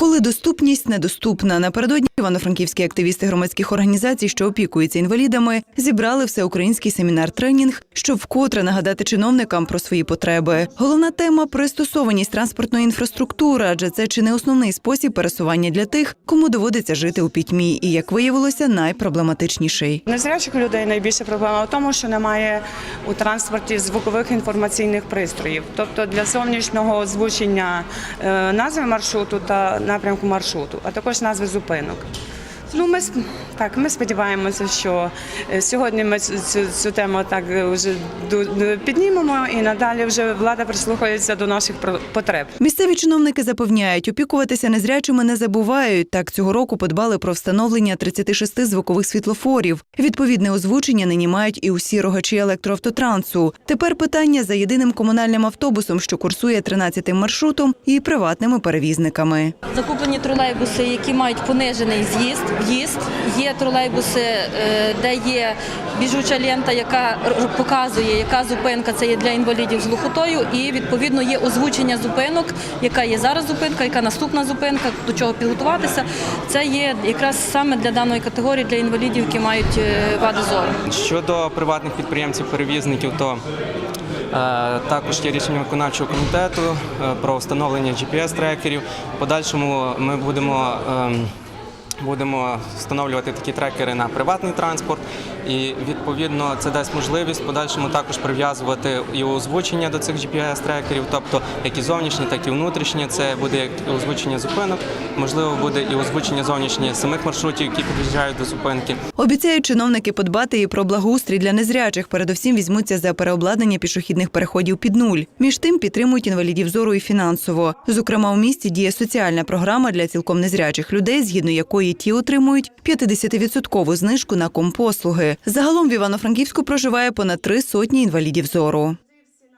Коли доступність недоступна, напередодні івано-франківські активісти громадських організацій, що опікуються інвалідами, зібрали всеукраїнський семінар-тренінг, щоб вкотре нагадати чиновникам про свої потреби. Головна тема пристосованість транспортної інфраструктури, адже це чи не основний спосіб пересування для тих, кому доводиться жити у пітьмі, і як виявилося, найпроблематичніший. Незрячих людей найбільша проблема в тому, що немає у транспорті звукових інформаційних пристроїв. Тобто для зовнішнього озвучення е, назви маршруту та напрямку маршруту, а також назви зупинок. Ну, ми так, ми сподіваємося, що е, сьогодні ми цю, цю, цю тему так е, вже піднімемо і надалі вже влада прислухається до наших про- потреб. Місцеві чиновники запевняють, опікуватися незрячими не забувають. Так цього року подбали про встановлення 36 звукових світлофорів. Відповідне озвучення нині мають і усі рогачі електроавтотрансу. Тепер питання за єдиним комунальним автобусом, що курсує 13 маршрутом, і приватними перевізниками. Закуплені тролейбуси, які мають понижений з'їзд, в'їзд. Є тролейбуси, е, де є біжуча лента, яка показує, яка зупинка це є для інвалідів з глухотою, і відповідно є озвучення зупинок, яка є зараз зупинка, яка наступна зупинка, до чого підготуватися. Це є якраз саме для даної категорії для інвалідів, які мають е, вади зору. Щодо приватних підприємців-перевізників, то е, також є рішення виконавчого комітету про встановлення GPS-трекерів. Подальшому ми будемо. Ем, Будемо встановлювати такі трекери на приватний транспорт, і відповідно це дасть можливість подальшому також прив'язувати і озвучення до цих GPS-трекерів, тобто як і зовнішні, так і внутрішні. Це буде як озвучення зупинок, можливо, буде і озвучення зовнішні самих маршрутів, які під'їжджають до зупинки. Обіцяють чиновники подбати і про благоустрій для незрячих. Передусім візьмуться за переобладнання пішохідних переходів під нуль. Між тим підтримують інвалідів зору і фінансово. Зокрема, у місті діє соціальна програма для цілком незрячих людей, згідно якої ті отримують 50-відсоткову знижку на компослуги. Загалом в Івано-Франківську проживає понад три сотні інвалідів зору.